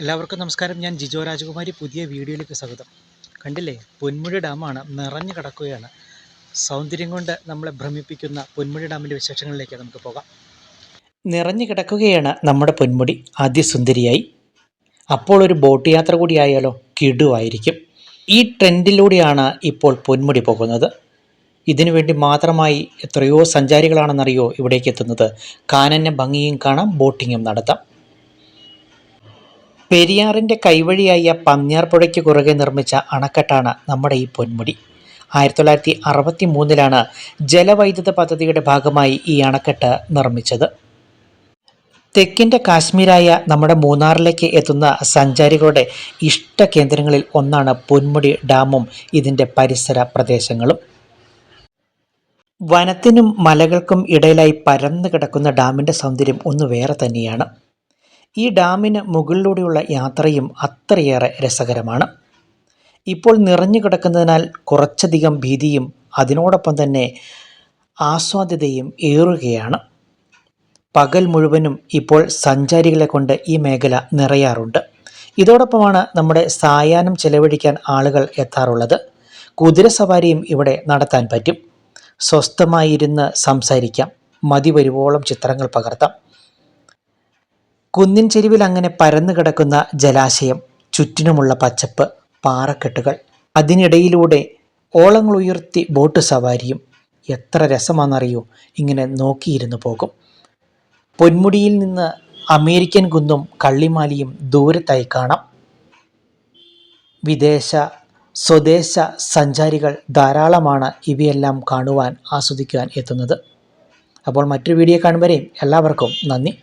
എല്ലാവർക്കും നമസ്കാരം. ഞാൻ ജിജോ രാജകുമാരി. പുതിയ വീഡിയോയിലേക്ക് സ്വാഗതം. കണ്ടില്ലേ? പൊന്മുടി ഡാമാണ് നിറഞ്ഞു കിടക്കുകയാണ്. സൗന്ദര്യം കൊണ്ട് നമ്മളെ ഭ്രമിപ്പിക്കുന്ന പൊന്മുടി ഡാമിന്റെ വിശേഷങ്ങളിലേക്ക് നമുക്ക് പോകാം. നിറഞ്ഞു കിടക്കുകയാണ് നമ്മുടെ പൊന്മുടി. അതിസുന്ദരിയായി. അപ്പോൾ ഒരു ബോട്ട് യാത്ര കൂടി ആയാലോ? കിടുവായിരിക്കും. ഈ ട്രെൻഡിലൂടെയാണ് ഇപ്പോൾ പൊന്മുടി പോകുന്നത്. ഇതിനുവേണ്ടി മാത്രമായി എത്രയോ സഞ്ചാരികളാണെന്നറിയോ ഇവിടേക്ക് എത്തുന്നത്. കാനന ഭംഗിയും കാണാം ബോട്ടിങ്ങും നടത്താം. പെരിയാറിന്റെ കൈവഴിയായ പന്നിയാർപ്പുഴയ്ക്ക് കുറുകെ നിർമ്മിച്ച അണക്കെട്ടാണ് നമ്മുടെ ഈ പൊന്മുടി. ആയിരത്തി തൊള്ളായിരത്തി അറുപത്തി മൂന്നിലാണ് ജലവൈദ്യുത പദ്ധതിയുടെ ഭാഗമായി ഈ അണക്കെട്ട് നിർമ്മിച്ചത്. തെക്കിന്റെ കാശ്മീരായ നമ്മുടെ മൂന്നാറിലേക്ക് എത്തുന്ന സഞ്ചാരികളുടെ ഇഷ്ട കേന്ദ്രങ്ങളിൽ ഒന്നാണ് പൊന്മുടി ഡാമും ഇതിന്റെ പരിസര പ്രദേശങ്ങളും. വനത്തിനും മലകൾക്കും ഇടയിലായി പരന്നു കിടക്കുന്ന ഡാമിന്റെ സൗന്ദര്യം ഒന്ന് വേറെ തന്നെയാണ്. ഈ ഡാമിന് മുകളിലൂടെയുള്ള യാത്രയും അത്രയേറെ രസകരമാണ്. ഇപ്പോൾ നിറഞ്ഞു കിടക്കുന്നതിനാൽ കുറച്ചധികം ഭീതിയും അതിനോടൊപ്പം തന്നെ ആസ്വാദ്യതയും ഏറുകയാണ്. പകൽ മുഴുവനും ഇപ്പോൾ സഞ്ചാരികളെ കൊണ്ട് ഈ മേഖല നിറയാറുണ്ട്. ഇതോടൊപ്പമാണ് നമ്മുടെ സായാഹ്നം ചെലവഴിക്കാൻ ആളുകൾ എത്താറുള്ളത്. കുതിരസവാരിയും ഇവിടെ നടത്താൻ പറ്റും. സ്വസ്ഥമായിരുന്ന് സംസാരിക്കാം. മതി വരുവോളം ചിത്രങ്ങൾ പകർത്താം. കുന്നിൻ ചെരുവിൽ അങ്ങനെ പരന്നു കിടക്കുന്ന ജലാശയം ചുറ്റിനുമുള്ള പച്ചപ്പ് പാറക്കെട്ടുകൾ. അതിനിടയിലൂടെ ഓളങ്ങൾ ഉയർത്തി ബോട്ട് സവാരിയും. എത്ര രസമാണെന്നറിയോ? ഇങ്ങനെ നോക്കിയിരുന്നു പോകും. പൊന്മുടിയിൽ നിന്ന് അമേരിക്കൻ കുന്നും കള്ളിമാലിയും ദൂരത്തായി കാണാം. വിദേശ സ്വദേശ സഞ്ചാരികൾ ധാരാളമാണ് ഇവയെല്ലാം കാണുവാൻ ആസ്വദിക്കുവാൻ എത്തുന്നത്. അപ്പോൾ മറ്റൊരു വീഡിയോ കാണുമ്പോഴേയും എല്ലാവർക്കും നന്ദി.